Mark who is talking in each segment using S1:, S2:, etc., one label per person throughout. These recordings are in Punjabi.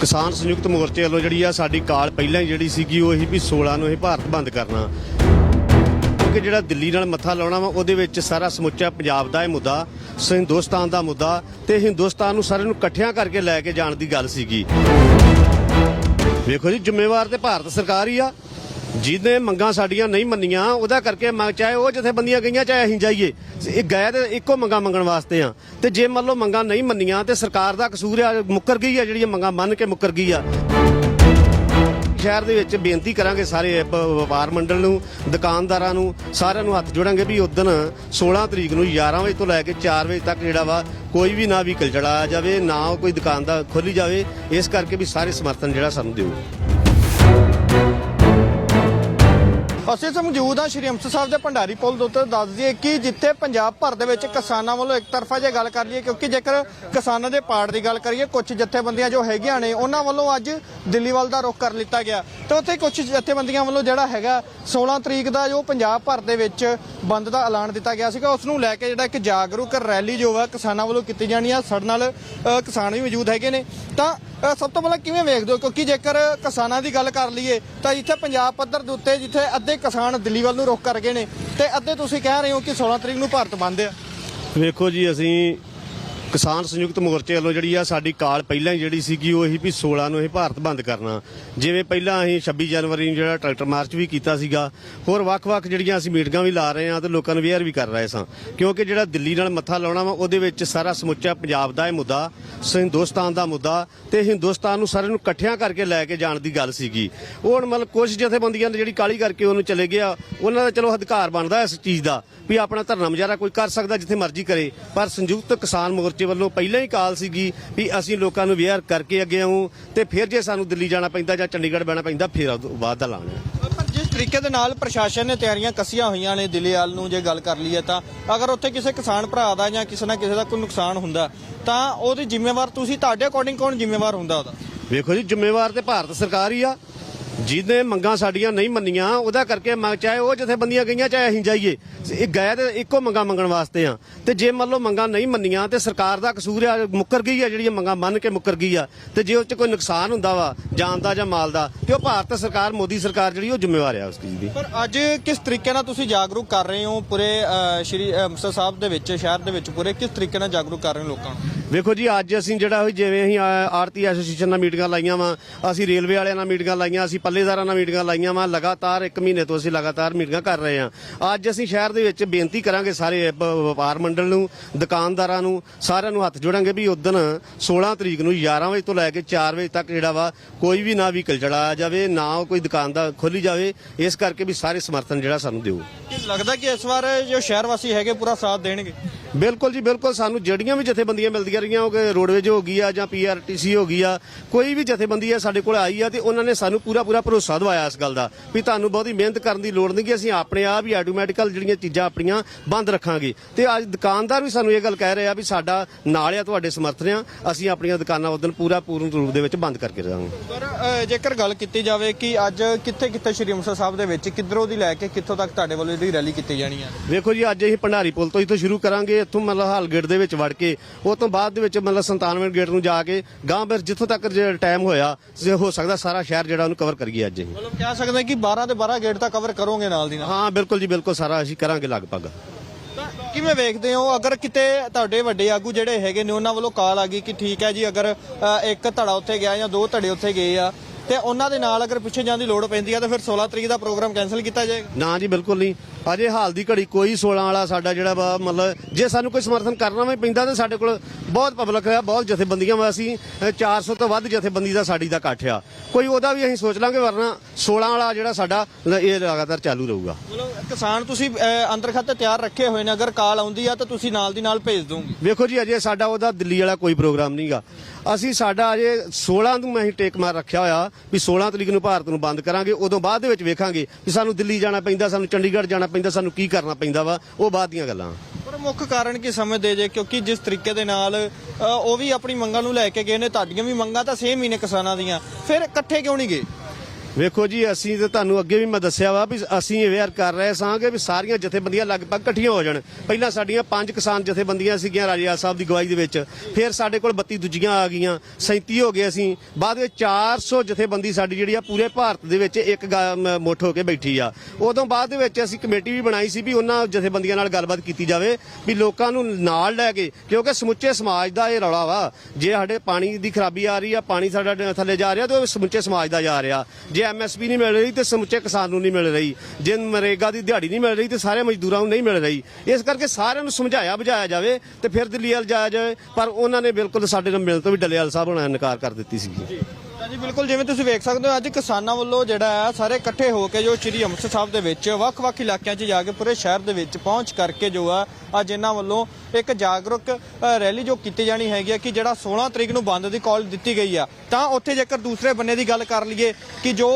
S1: ਕਿਸਾਨ ਸੰਯੁਕਤ ਮੋਰਚੇ ਵੱਲੋਂ ਜਿਹੜੀ ਆ ਸਾਡੀ ਕਾਲ ਪਹਿਲਾਂ ਹੀ ਜਿਹੜੀ ਸੀਗੀ ਉਹ ਇਹੀ ਵੀ 16 ਨੂੰ ਇਹ ਭਾਰਤ ਬੰਦ ਕਰਨਾ। ਕਿਉਂਕਿ ਜਿਹੜਾ ਦਿੱਲੀ ਨਾਲ ਮੱਥਾ ਲਾਉਣਾ ਵਾ, ਉਹਦੇ ਵਿੱਚ ਸਾਰਾ ਸਮੁੱਚਾ ਪੰਜਾਬ ਦਾ ਇਹ ਮੁੱਦਾ ਹਿੰਦੁਸਤਾਨ ਦਾ ਮੁੱਦਾ ਤੇ ਹਿੰਦੁਸਤਾਨ ਨੂੰ ਸਾਰਿਆਂ ਨੂੰ ਇਕੱਠਿਆਂ ਕਰਕੇ ਲੈ ਕੇ ਜਾਣ ਦੀ ਗੱਲ ਸੀਗੀ। ਵੇਖੋ ਜੀ, ਜ਼ਿੰਮੇਵਾਰ ਤੇ ਭਾਰਤ ਸਰਕਾਰ ਹੀ ਆ। ਜਿਹਨੇ ਮੰਗਾਂ ਸਾਡੀਆਂ ਨਹੀਂ ਮੰਨੀਆਂ, ਉਹਦਾ ਕਰਕੇ ਮੰਗ ਚਾਹੇ ਉਹ ਜਥੇਬੰਦੀਆਂ ਗਈਆਂ, ਚਾਹੇ ਅਸੀਂ ਜਾਈਏ। ਇਹ ਗਏ ਤੇ ਇੱਕੋ ਮੰਗਾਂ ਮੰਗਣ ਵਾਸਤੇ ਆ। ਤੇ ਜੇ ਮੰਨ ਲਓ ਮੰਗਾਂ ਨਹੀਂ ਮੰਨੀਆਂ, ਤੇ ਸਰਕਾਰ ਦਾ ਕਸੂਰ ਆ, ਮੁੱਕਰ ਗਈ ਆ ਜਿਹੜੀਆਂ ਮੰਗਾਂ ਮੰਨ ਕੇ ਮੁੱਕਰ ਗਈ ਆ। ਸ਼ਹਿਰ ਦੇ ਵਿੱਚ ਬੇਨਤੀ ਕਰਾਂਗੇ ਸਾਰੇ ਵਪਾਰ ਮੰਡਲ ਨੂੰ, ਦੁਕਾਨਦਾਰਾਂ ਨੂੰ, ਸਾਰਿਆਂ ਨੂੰ ਹੱਥ ਜੋੜਾਂਗੇ ਵੀ ਉਦੋਂ 16 ਤਰੀਕ ਨੂੰ 11 ਵਜੇ ਤੋਂ ਲੈ ਕੇ 4 ਵਜੇ ਤੱਕ ਜਿਹੜਾ ਵਾ, ਕੋਈ ਵੀ ਨਾ ਵਹੀਕਲ ਚੜਾਇਆ ਜਾਵੇ, ਨਾ ਕੋਈ ਦੁਕਾਨ ਦਾ ਖੋਲੀ ਜਾਵੇ, ਇਸ ਕਰਕੇ ਵੀ ਸਾਰੇ ਸਮਰਥਨ ਜਿਹੜਾ ਸਾਨੂੰ ਦਿਓ
S2: ਅਸੀਂ ਇਸ ਮੌਜੂਦ ਹਾਂ ਸ਼੍ਰੀ ਅੰਮ੍ਰਿਤਸਰ ਸਾਹਿਬ ਦੇ ਭੰਡਾਰੀ ਪੁਲ ਦੇ ਉੱਤੇ ਦੱਸ ਦਈਏ ਕਿ ਜਿੱਥੇ ਪੰਜਾਬ ਭਰ ਦੇ ਵਿੱਚ ਕਿਸਾਨਾਂ ਵੱਲੋਂ ਇੱਕ ਤਰਫਾ ਜੇ ਗੱਲ ਕਰ ਲਈਏ, ਕਿਉਂਕਿ ਜੇਕਰ ਕਿਸਾਨਾਂ ਦੇ ਪਾੜ ਦੀ ਗੱਲ ਕਰੀਏ ਕੁਝ ਜਥੇਬੰਦੀਆਂ ਜੋ ਹੈਗੀਆਂ ਨੇ, ਉਹਨਾਂ ਵੱਲੋਂ ਅੱਜ ਦਿੱਲੀ ਵੱਲ ਦਾ ਰੁਖ ਕਰ ਲਿੱਤਾ ਗਿਆ। ਤੇ ਉੱਥੇ ਕੁਝ ਜਥੇਬੰਦੀਆਂ ਵੱਲੋਂ ਜਿਹੜਾ ਹੈਗਾ 16 ਤਰੀਕ ਦਾ ਜੋ ਪੰਜਾਬ ਭਰ ਦੇ ਵਿੱਚ ਬੰਦ ਦਾ ਐਲਾਨ ਦਿੱਤਾ ਗਿਆ ਸੀਗਾ, ਉਸ ਨੂੰ ਲੈ ਕੇ ਜਿਹੜਾ ਇੱਕ ਜਾਗਰੂਕ ਰੈਲੀ ਜੋ ਹੈ ਕਿਸਾਨਾਂ ਵੱਲੋਂ ਕੀਤੀ ਜਾਣੀ ਆ। ਸਾਡੇ ਨਾਲ ਕਿਸਾਨ ਵੀ ਮੌਜੂਦ ਹੈਗੇ ਨੇ। ਤਾਂ ਸਭ ਤੋਂ ਪਹਿਲਾਂ ਕਿਵੇਂ ਵੇਖਦੇ ਹੋ? ਕਿਉਂਕਿ ਜੇਕਰ ਕਿਸਾਨਾਂ ਦੀ ਗੱਲ ਕਰ ਲਈਏ, ਤਾਂ ਇੱਥੇ ਪੰਜਾਬ ਪੱਧਰ ਦੇ ਉੱਤੇ, ਜਿੱਥੇ ਅੱਧੇ ਕਿਸਾਨ ਦਿੱਲੀ ਵੱਲ ਨੂੰ ਰੁਖ ਕਰ ਗਏ ਨੇ ਤੇ ਅੱਧੇ ਤੁਸੀਂ ਕਹਿ ਰਹੇ ਹੋ ਕਿ 16 ਤਰੀਕ ਨੂੰ ਭਾਰਤ ਬੰਦ ਆ।
S1: ਵੇਖੋ ਜੀ, ਅਸੀਂ ਕਿਸਾਨ ਸੰਯੁਕਤ ਮੋਰਚੇ ਵੱਲੋਂ ਜਿਹੜੀ ਆ ਸਾਡੀ ਕਾਲ ਪਹਿਲਾਂ ਹੀ ਜਿਹੜੀ ਸੀਗੀ, ਉਹ ਇਹੀ ਵੀ 16 ਨੂੰ ਇਹ ਭਾਰਤ ਬੰਦ ਕਰਨਾ। ਜਿਵੇਂ ਪਹਿਲਾਂ ਅਸੀਂ 26 ਜਨਵਰੀ ਨੂੰ ਜਿਹੜਾ ਟਰੈਕਟਰ ਮਾਰਚ ਵੀ ਕੀਤਾ ਸੀਗਾ, ਹੋਰ ਵੱਖ-ਵੱਖ ਜਿਹੜੀਆਂ ਅਸੀਂ ਮੀਟਿੰਗਾਂ ਵੀ ਲਾ ਰਹੇ ਹਾਂ ਤੇ ਲੋਕਾਂ ਨੂੰ ਅਵੇਅਰ ਵੀ ਕਰ ਰਹੇ ਸਾਂ। ਕਿਉਂਕਿ ਜਿਹੜਾ ਦਿੱਲੀ ਨਾਲ ਮੱਥਾ ਲਾਉਣਾ ਵਾ, ਉਹਦੇ ਵਿੱਚ ਸਾਰਾ ਸਮੁੱਚਾ ਪੰਜਾਬ ਦਾ ਇਹ ਮੁੱਦਾ ਹਿੰਦੁਸਤਾਨ ਦਾ ਮੁੱਦਾ ਤੇ ਹਿੰਦੁਸਤਾਨ ਨੂੰ ਸਾਰਿਆਂ ਨੂੰ ਇਕੱਠਿਆਂ ਕਰਕੇ ਲੈ ਕੇ ਜਾਣ ਦੀ ਗੱਲ ਸੀਗੀ। ਉਹ ਹੁਣ ਮਤਲਬ ਕੁਝ ਜਥੇਬੰਦੀਆਂ ਨੇ ਜਿਹੜੀ ਕਾਲੀ ਕਰਕੇ ਉਹਨੂੰ ਚਲੇ ਗਿਆ, ਉਹਨਾਂ ਦਾ ਚਲੋ ਅਧਿਕਾਰ ਬਣਦਾ ਇਸ ਚੀਜ਼ ਦਾ, ਵੀ ਆਪਣਾ ਧਰਨਾ ਮੁਜ਼ਾਹਰਾ ਕੋਈ ਕਰ ਸਕਦਾ ਜਿੱਥੇ ਮਰਜ਼ੀ ਕਰੇ, ਪਰ ਸੰਯੁਕਤ ਕਿਸਾਨ ਮੋਰਚੇ ਵੱਲੋਂ ਪਹਿਲਾਂ ਹੀ ਕਾਲ ਸੀਗੀ ਵੀ ਅਸੀਂ ਲੋਕਾਂ ਨੂੰ ਅਵੇਅਰ ਕਰਕੇ ਅੱਗੇ ਆਉਂ ਤੇ ਫਿਰ ਜੇ ਸਾਨੂੰ ਦਿੱਲੀ ਜਾਣਾ ਪੈਂਦਾ ਜਾਂ ਚੰਡੀਗੜ੍ਹ ਬਹਿਣਾ ਪੈਂਦਾ ਫਿਰ ਉਹ ਬਾਅਦ ਦਾ
S2: ਪਰ ਜਿਸ ਤਰੀਕੇ ਦੇ ਨਾਲ ਪ੍ਰਸ਼ਾਸਨ ਨੇ ਤਿਆਰੀਆਂ ਕੱਸੀਆਂ ਹੋਈਆਂ ਨੇ ਦਿੱਲੀ ਵੱਲ ਨੂੰ ਜੇ ਗੱਲ ਕਰ ਲਈਏ ਤਾਂ ਅਗਰ ਉੱਥੇ ਕਿਸੇ ਕਿਸਾਨ ਭਰਾ ਦਾ ਜਾਂ ਕਿਸੇ ਨਾ ਕਿਸੇ ਦਾ ਕੋਈ ਨੁਕਸਾਨ ਹੁੰਦਾ ਤਾਂ ਉਹਦੀ ਜ਼ਿੰਮੇਵਾਰ ਤੁਸੀਂ ਤੁਹਾਡੇ ਅਕੋਰਡਿੰਗ ਕੌਣ ਜ਼ਿੰਮੇਵਾਰ ਹੁੰਦਾ ਉਹਦਾ?
S1: ਵੇਖੋ ਜੀ ਜ਼ਿੰਮੇਵਾਰ ਤੇ ਭਾਰਤ ਸਰਕਾਰ ਹੀ ਆ। ਜਿਹਨੇ ਮੰਗਾਂ ਸਾਡੀਆਂ ਨਹੀਂ ਮੰਨੀਆਂ, ਉਹਦਾ ਕਰਕੇ ਮੰਗ ਚਾਹੇ ਉਹ ਜਥੇਬੰਦੀਆਂ ਗਈਆਂ, ਚਾਹੇ ਅਸੀਂ ਜਾਈਏ। ਇਹ ਗਏ ਤੇ ਇੱਕੋ ਮੰਗਾਂ ਮੰਗਣ ਵਾਸਤੇ ਆ। ਤੇ ਜੇ ਮੰਨ ਲਓ ਮੰਗਾਂ ਨਹੀਂ ਮੰਨੀਆਂ, ਤੇ ਸਰਕਾਰ ਦਾ ਕਸੂਰ ਆ, ਮੁੱਕਰ ਗਈ ਆ ਜਿਹੜੀਆਂ ਮੰਗਾਂ ਮੰਨ ਕੇ ਮੁੱਕਰ ਗਈ ਆ। ਤੇ ਜੇ ਉਸ 'ਚ ਕੋਈ ਨੁਕਸਾਨ ਹੁੰਦਾ ਵਾ, ਜਾਨ ਦਾ ਜਾਂ ਮਾਲ ਦਾ, ਤੇ ਉਹ ਭਾਰਤ ਸਰਕਾਰ, ਮੋਦੀ ਸਰਕਾਰ ਜਿਹੜੀ ਉਹ ਜ਼ਿੰਮੇਵਾਰ ਆ ਉਸ ਚੀਜ਼ ਦੀ।
S2: ਪਰ ਅੱਜ ਕਿਸ ਤਰੀਕੇ ਨਾਲ ਤੁਸੀਂ ਜਾਗਰੂਕ ਕਰ ਰਹੇ ਹੋ ਪੂਰੇ ਸ਼੍ਰੀ ਅੰਮ੍ਰਿਤਸਰ ਸਾਹਿਬ ਦੇ ਵਿੱਚ, ਸ਼ਹਿਰ ਦੇ ਵਿੱਚ ਪੂਰੇ ਕਿਸ ਤਰੀਕੇ ਨਾਲ ਜਾਗਰੂਕ ਕਰ ਰਹੇ ਹੋ ਲੋਕਾਂ ਨੂੰ?
S1: ਵੇਖੋ ਜੀ, ਅੱਜ ਅਸੀਂ ਜਿਹੜਾ ਹੋਈ ਜਿਵੇਂ ਅਸੀਂ ਆ- ਆੜਤੀ ਐਸੋਸੀਏਸ਼ਨ ਨਾਲ ਮੀਟਿੰਗਾਂ ਲਾਈਆਂ ਵਾ, ਅਸੀਂ ਰੇਲਵੇ ਵਾਲਿਆਂ ਨਾਲ ਮੀਟਿੰਗਾਂ ਲਾਈਆਂ, ਅਸੀਂ ਪੱਲੇਦਾਰਾਂ ਨਾਲ ਮੀਟਿੰਗਾਂ ਲਾਈਆਂ ਵਾ, ਲਗਾਤਾਰ 1 ਮਹੀਨੇ ਤੋਂ ਅਸੀਂ ਲਗਾਤਾਰ ਮੀਟਿੰਗਾਂ ਕਰ ਰਹੇ ਹਾਂ। ਅੱਜ ਅਸੀਂ ਸ਼ਹਿਰ ਦੇ ਵਿੱਚ ਬੇਨਤੀ ਕਰਾਂਗੇ ਸਾਰੇ ਵਪਾਰ ਮੰਡਲ ਨੂੰ, ਦੁਕਾਨਦਾਰਾਂ ਨੂੰ, ਸਾਰਿਆਂ ਨੂੰ ਹੱਥ ਜੋੜਾਂਗੇ ਵੀ ਉਦੋਂ 16 ਤਰੀਕ ਨੂੰ 11 ਵਜੇ ਤੋਂ ਲੈ ਕੇ 4 ਵਜੇ ਤੱਕ ਜਿਹੜਾ ਵਾ, ਕੋਈ ਵੀ ਨਾ ਵਹੀਕਲ ਚੜਾਇਆ ਜਾਵੇ, ਨਾ ਕੋਈ ਦੁਕਾਨ ਦਾ ਖੋਲੀ ਜਾਵੇ, ਇਸ ਕਰਕੇ ਵੀ ਸਾਰੇ ਸਮਰਥਨ ਜਿਹੜਾ ਸਾਨੂੰ ਦਿਓ।
S2: ਲੱਗਦਾ ਕਿ ਇਸ ਵਾਰ ਜੋ ਸ਼ਹਿਰ ਵਾਸੀ ਹੈਗੇ, ਪੂਰਾ ਸਾਥ ਦੇਣਗੇ।
S1: ਬਿਲਕੁਲ ਜੀ ਬਿਲਕੁਲ। ਸਾਨੂੰ ਜਿਹੜੀਆਂ ਵੀ ਜਥੇਬੰਦੀਆਂ ਮਿਲਦੀਆਂ ਰਹੀਆਂ ਉਹ ਰੋਡਵੇਜ ਹੋ ਗਈ ਆ ਜਾਂ ਪੀਆਰਟੀਸੀ ਹੋ ਗਈ ਆ ਕੋਈ ਵੀ ਜਥੇਬੰਦੀ ਆ ਸਾਡੇ ਕੋਲ ਆਈ ਆ ਤੇ ਉਹਨਾਂ ਨੇ ਸਾਨੂੰ ਪੂਰਾ ਪੂਰਾ ਭਰੋਸਾ ਦਵਾਇਆ ਇਸ ਗੱਲ ਦਾ ਵੀ ਤੁਹਾਨੂੰ ਬਹੁਤੀ ਮਿਹਨਤ ਕਰਨ ਦੀ ਲੋੜ ਨਹੀਂ ਕਿ ਅਸੀਂ ਆਪਣੇ ਆਪ ਹੀ ਆਟੋਮੈਟਿਕਲ ਜਿਹੜੀਆਂ ਚੀਜ਼ਾਂ ਆਪਣੀਆਂ ਬੰਦ ਰੱਖਾਂਗੇ। ਤੇ ਅੱਜ ਦੁਕਾਨਦਾਰ ਵੀ ਸਾਨੂੰ ਇਹ ਗੱਲ ਕਹਿ ਰਹੇ ਆ ਵੀ ਸਾਡਾ ਨਾਲ ਆ ਤੁਹਾਡੇ ਸਮਰਥਨ ਆ ਅਸੀਂ ਆਪਣੀਆਂ ਦੁਕਾਨਾਂ ਉਦੋਂ ਪੂਰਾ ਪੂਰਨ ਰੂਪ ਦੇ ਵਿੱਚ ਬੰਦ ਕਰਕੇ ਰਹਾਂਗੇ
S2: ਜੇਕਰ ਗੱਲ ਕੀਤੀ ਜਾਵੇ ਕਿ ਅੱਜ ਕਿੱਥੇ ਕਿੱਥੇ ਸ਼੍ਰੀ ਅੰਮ੍ਰਿਤਸਰ ਸਾਹਿਬ ਦੇ ਵਿੱਚ ਕਿੱਧਰੋਂ ਦੀ ਲੈ ਕੇ ਕਿੱਥੋਂ ਤੱਕ ਤੁਹਾਡੇ ਵੱਲੋਂ ਜਿਹੜੀ ਰੈਲੀ ਕੀਤੀ ਜਾਣੀ ਹੈ
S1: ਵੇਖੋ ਜੀ ਅੱਜ ਅਸੀਂ ਭੰਡਾਰੀ ਪੁਲ ਤੋਂ ਇੱਥੋਂ ਸ਼ੁਰੂ ਕਰਾਂਗੇ ਇੱਥੋਂ ਮਤਲਬ ਹਾਲ ਗੇਟ ਦੇ ਵਿੱਚ ਵੜ ਕੇ ਉਹ ਤੋਂ ਬਾਅਦ ਦੇ ਵਿੱਚ ਮਤਲਬ 97 ਗੇਟ ਨੂੰ ਜਾ ਕੇ ਗਾਂ ਫਿਰ ਜਿੱਥੋਂ ਤੱਕ ਟਾਈਮ ਹੋਇਆ ਜੇ ਹੋ ਸਕਦਾ ਸਾਰਾ ਸ਼ਹਿਰ ਜਿਹੜਾ ਉਹਨੂੰ ਕਵਰ ਕਰੀਏ ਅੱਜ ਅਸੀਂ
S2: ਮਤਲਬ ਕਹਿ ਸਕਦੇ ਹਾਂ ਕਿ 12 ਦੇ 12 ਗੇਟ ਤਾਂ ਕਵਰ ਕਰੋਗੇ ਨਾਲ ਦੀ ਨਾਲ।
S1: ਹਾਂ ਬਿਲਕੁਲ ਜੀ ਬਿਲਕੁਲ ਸਾਰਾ ਅਸੀਂ ਕਰਾਂਗੇ ਲਗਭਗ।
S2: ਤਾਂ ਕਿਵੇਂ ਵੇਖਦੇ ਹੋ? ਅਗਰ ਕਿਤੇ ਤੁਹਾਡੇ ਵੱਡੇ ਆਗੂ ਜਿਹੜੇ ਹੈਗੇ ਨੇ ਉਹਨਾਂ ਵੱਲੋਂ ਕਾਲ ਆ ਗਈ ਕਿ ਠੀਕ ਹੈ ਜੀ ਅਗਰ ਅ, ਇੱਕ ਧੜਾ ਉੱਥੇ ਗਿਆ ਜਾਂ ਦੋ ਧੜੇ ਉੱਥੇ ਗਏ ਆ ਤੇ ਉਹਨਾਂ ਦੇ ਨਾਲ ਅਗਰ ਪਿੱਛੇ ਜਾਣ ਦੀ ਲੋੜ ਪੈਂਦੀ ਆ ਤਾਂ ਫਿਰ 16 ਤਰੀਕ ਦਾ ਪ੍ਰੋਗਰਾਮ ਕੈਨਸਲ ਕੀਤਾ ਜਾਏਗਾ।
S1: ਨਾ ਜੀ ਬਿਲਕੁਲ ਨਹੀਂ। ਅਜੇ ਹਾਲ ਦੀ ਘੜੀ ਕੋਈ 16 ਵਾਲਾ ਸਾਡਾ ਜਿਹੜਾ ਵਾ ਮਤਲਬ ਜੇ ਸਾਨੂੰ ਕੋਈ ਸਮਰਥਨ ਕਰਨਾ ਵੀ ਪੈਂਦਾ ਤਾਂ ਸਾਡੇ ਕੋਲ ਬਹੁਤ ਪਬਲਿਕ ਹੈ ਬਹੁਤ ਜਥੇਬੰਦੀਆਂ ਵਾ ਅਸੀਂ ਅ, 400 ਤੋਂ ਵੱਧ ਜਥੇਬੰਦੀ ਦਾ ਸਾਡੀ ਦਾ ਇਕੱਠ ਆ। ਕੋਈ ਉਹਦਾ ਵੀ ਅਸੀਂ ਸੋਚ ਲਾਂਗੇ ਵਰਨਾ 16 ਵਾਲਾ ਜਿਹੜਾ ਸਾਡਾ ਇਹ ਲਗਾਤਾਰ ਚਾਲੂ ਰਹੂਗਾ।
S2: ਕਿਸਾਨ ਤੁਸੀਂ ਅੰਦਰ ਖਾਤੇ ਤਿਆਰ ਰੱਖੇ ਹੋਏ ਨੇ ਅਗਰ ਕਾਲ ਆਉਂਦੀ ਆ ਤਾਂ ਤੁਸੀਂ ਨਾਲ ਦੀ ਨਾਲ ਭੇਜ ਦੋਗੇ?
S1: ਵੇਖੋ ਜੀ ਅਜੇ ਸਾਡਾ ਉਹਦਾ ਦਿੱਲੀ ਵਾਲਾ ਕੋਈ ਪ੍ਰੋਗਰਾਮ ਨਹੀਂਗਾ ਅਸੀਂ ਸਾਡਾ ਅਜੇ 16 ਨੂੰ ਅਸੀਂ ਟੇਕ ਮਾਰ ਰੱਖਿਆ ਹੋਇਆ ਵੀ 16 ਤਰੀਕ ਨੂੰ ਭਾਰਤ ਨੂੰ ਬੰਦ ਕਰਾਂਗੇ ਉਦੋਂ ਬਾਅਦ ਦੇ ਵਿੱਚ ਵੇਖਾਂਗੇ ਵੀ ਸਾਨੂੰ ਦਿੱਲੀ ਜਾਣਾ ਪੈਂਦਾ ਸਾਨੂੰ ਚੰਡੀਗੜ੍ਹ ਜਾਣਾ ਪੈਂਦਾ ਸਾਨੂੰ ਕੀ ਕਰਨਾ ਪੈਂਦਾ ਵਾ ਉਹ ਬਾਅਦ ਦੀਆਂ ਗੱਲਾਂ।
S2: ਪਰ ਮੁੱਖ ਕਾਰਨ ਕੀ ਸਮਝਦੇ ਜੇ? ਕਿਉਂਕਿ ਜਿਸ ਤਰੀਕੇ ਦੇ ਨਾਲ ਅ, ਉਹ ਵੀ ਆਪਣੀ ਮੰਗਾਂ ਨੂੰ ਲੈ ਕੇ ਗਏ ਨੇ ਤੁਹਾਡੀਆਂ ਵੀ ਮੰਗਾਂ ਤਾਂ ਸੇਮ ਹੀ ਨੇ ਕਿਸਾਨਾਂ ਦੀਆਂ। ਫਿਰ ਇਕੱਠੇ ਕਿਉਂ ਨਹੀਂ ਗਏ?
S1: ਵੇਖੋ ਜੀ, ਅਸੀਂ ਤੇ ਤੁਹਾਨੂੰ ਅੱਗੇ ਵੀ ਮੈਂ ਦੱਸਿਆ ਵਾ ਵੀ ਅਸੀਂ ਅਵੇਅਰ ਕਰ ਰਹੇ ਸਾਂਗੇ ਵੀ ਸਾਰੀਆਂ ਜਥੇਬੰਦੀਆਂ ਲਗਭਗ ਇਕੱਠੀਆਂ ਹੋ ਜਾਣ। ਪਹਿਲਾਂ ਸਾਡੀਆਂ ਪੰਜ ਕਿਸਾਨ ਜਥੇਬੰਦੀਆਂ ਸੀਗੀਆਂ ਰਾਜਾ ਸਾਹਿਬ ਦੀ ਗਵਾਹੀ ਦੇ ਵਿੱਚ। ਫਿਰ ਸਾਡੇ ਕੋਲ 32 ਦੂਜੀਆਂ ਆ ਗਈਆਂ 37 ਹੋ ਗਏ ਅਸੀਂ। ਬਾਅਦ ਵਿੱਚ 400 ਜਥੇਬੰਦੀ ਸਾਡੀ ਜਿਹੜੀ ਆ ਪੂਰੇ ਭਾਰਤ ਦੇ ਵਿੱਚ ਇੱਕ ਗਾ- ਮੁੱਠ ਹੋ ਕੇ ਬੈਠੀ ਆ। ਉਦੋਂ ਬਾਅਦ ਦੇ ਵਿੱਚ ਅਸੀਂ ਕਮੇਟੀ ਵੀ ਬਣਾਈ ਸੀ ਵੀ ਉਹਨਾਂ ਜਥੇਬੰਦੀਆਂ ਨਾਲ ਗੱਲਬਾਤ ਕੀਤੀ ਜਾਵੇ ਵੀ ਲੋਕਾਂ ਨੂੰ ਨਾਲ ਲੈ ਕੇ, ਕਿਉਂਕਿ ਸਮੁੱਚੇ ਸਮਾਜ ਦਾ ਇਹ ਰੌਲਾ ਵਾ। ਜੇ ਸਾਡੇ ਪਾਣੀ ਦੀ ਖਰਾਬੀ ਆ ਰਹੀ ਆ, ਪਾਣੀ ਸਾਡਾ ਥੱਲੇ ਜਾ ਰਿਹਾ ਤੇ ਉਹ ਸਮੁੱਚੇ ਸਮਾਜ ਦਾ ਜਾ ਰਿਹਾ। ਜੇ ਐਮਐਸਪੀ ਨਹੀਂ ਮਿਲ ਰਹੀ ਤੇ ਸਮੁੱਚੇ ਕਿਸਾਨ ਨੂੰ ਨਹੀਂ ਮਿਲ ਰਹੀ। ਜੇ ਮਰੇਗਾ ਦੀ ਦਿਹਾੜੀ ਨਹੀਂ ਮਿਲ ਰਹੀ ਤੇ ਸਾਰੇ ਮਜ਼ਦੂਰਾਂ ਨੂੰ ਨਹੀਂ ਮਿਲ ਰਹੀ। ਇਸ ਕਰਕੇ ਸਾਰਿਆਂ ਨੂੰ ਸਮਝਾਇਆ ਬੁਝਾਇਆ ਜਾਵੇ ਤੇ ਫਿਰ ਦਿੱਲੀ ਵੱਲ ਜਾਇਆ ਜਾਵੇ। ਪਰ ਉਹਨਾਂ ਨੇ ਬਿਲਕੁਲ ਸਾਡੇ ਨਾਲ ਮਿਲਣ ਤੋਂ ਵੀ ਡੱਲੇਵਾਲ ਸਾਹਿਬ ਹੋਣਾ ਇਨਕਾਰ ਕਰ ਦਿੱਤੀ ਸੀ।
S2: ਜੀ, ਬਿਲਕੁਲ ਜਿਵੇਂ ਤੁਸੀਂ ਵੇਖ ਸਕਦੇ ਹੋ, ਅੱਜ ਕਿਸਾਨਾਂ ਵੱਲੋਂ ਜਿਹੜਾ ਹੈ, ਸਾਰੇ ਇਕੱਠੇ ਹੋ ਕੇ ਜੋ ਸ਼੍ਰੀ ਅੰਮ੍ਰਿਤਸਰ ਸਾਹਿਬ ਦੇ ਵਿੱਚ ਵੱਖ-ਵੱਖ ਇਲਾਕਿਆਂ 'ਚ ਜਾ ਕੇ ਪੂਰੇ ਸ਼ਹਿਰ ਦੇ ਵਿੱਚ ਪਹੁੰਚ ਕਰਕੇ ਜੋ ਆ, ਅੱਜ ਇਹਨਾਂ ਵੱਲੋਂ ਇੱਕ ਜਾਗਰੂਕ ਰੈਲੀ ਜੋ ਕੀਤੀ ਜਾਣੀ ਹੈਗੀ ਆ ਕਿ ਜਿਹੜਾ 16 ਤਰੀਕ ਨੂੰ ਬੰਦ ਦੀ ਕਾਲ ਦਿੱਤੀ ਗਈ ਆ। ਤਾਂ ਉੱਥੇ ਜੇਕਰ ਦੂਸਰੇ ਬੰਨੇ ਦੀ ਗੱਲ ਕਰ ਲਈਏ ਕਿ ਜੋ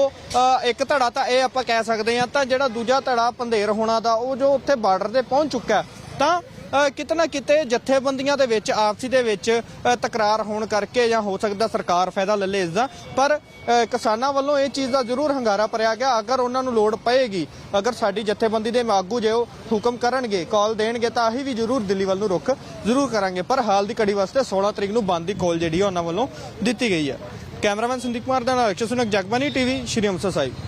S2: ਇੱਕ ਧੜਾ ਤਾਂ ਇਹ ਆਪਾਂ ਕਹਿ ਸਕਦੇ ਹਾਂ, ਤਾਂ ਜਿਹੜਾ ਦੂਜਾ ਧੜਾ ਪੰਧੇਰ ਹੋਣਾ ਦਾ, ਉਹ ਜੋ ਉੱਥੇ ਬਾਰਡਰ ਤੇ ਪਹੁੰਚ ਚੁੱਕਾ ਤਾਂ ਅ, ਕਿਤੇ ਨਾ ਕਿਤੇ ਜਥੇਬੰਦੀਆਂ ਦੇ ਵਿੱਚ ਆਪਸੀ ਦੇ ਵਿੱਚ ਤਕਰਾਰ ਹੋਣ ਕਰਕੇ ਜਾਂ ਹੋ ਸਕਦਾ ਸਰਕਾਰ ਫਾਇਦਾ ਲੈ ਲੇ ਇਸ ਦਾ। ਪਰ ਕਿਸਾਨਾਂ ਵੱਲੋਂ ਇਹ ਚੀਜ਼ ਦਾ ਜ਼ਰੂਰ ਹੰਗਾਰਾ ਭਰਿਆ ਗਿਆ। ਅਗਰ ਉਹਨਾਂ ਨੂੰ ਲੋੜ ਪਏਗੀ ਅਗਰ ਸਾਡੀ ਜਥੇਬੰਦੀ ਦੇ ਆਗੂ ਜੇ ਉਹ ਹੁਕਮ ਕਰਨਗੇ ਕਾਲ ਦੇਣਗੇ ਤਾਂ ਅਸੀਂ ਵੀ ਜ਼ਰੂਰ ਦਿੱਲੀ ਵੱਲ ਨੂੰ ਰੁਖ ਜ਼ਰੂਰ ਕਰਾਂਗੇ। ਪਰ ਹਾਲ ਦੀ ਘੜੀ ਵਾਸਤੇ 16 ਤਰੀਕ ਨੂੰ ਬੰਦ ਦੀ ਕਾਲ ਜਿਹੜੀ ਆ ਉਹਨਾਂ ਵੱਲੋਂ ਦਿੱਤੀ ਗਈ ਹੈ ਕੈਮਰਾਮੈਨ ਸੰਦੀਪ ਕੁਮਾਰ ਦਾ ਨਾਲ ਅਕਸ਼ਰ ਸੁਨਕ ਜਗਬਾਨੀ ਟੀਵੀ ਸ਼੍ਰੀ ਅੰਮ੍ਰਿਤਸਰ ਸਾਹਿਬ।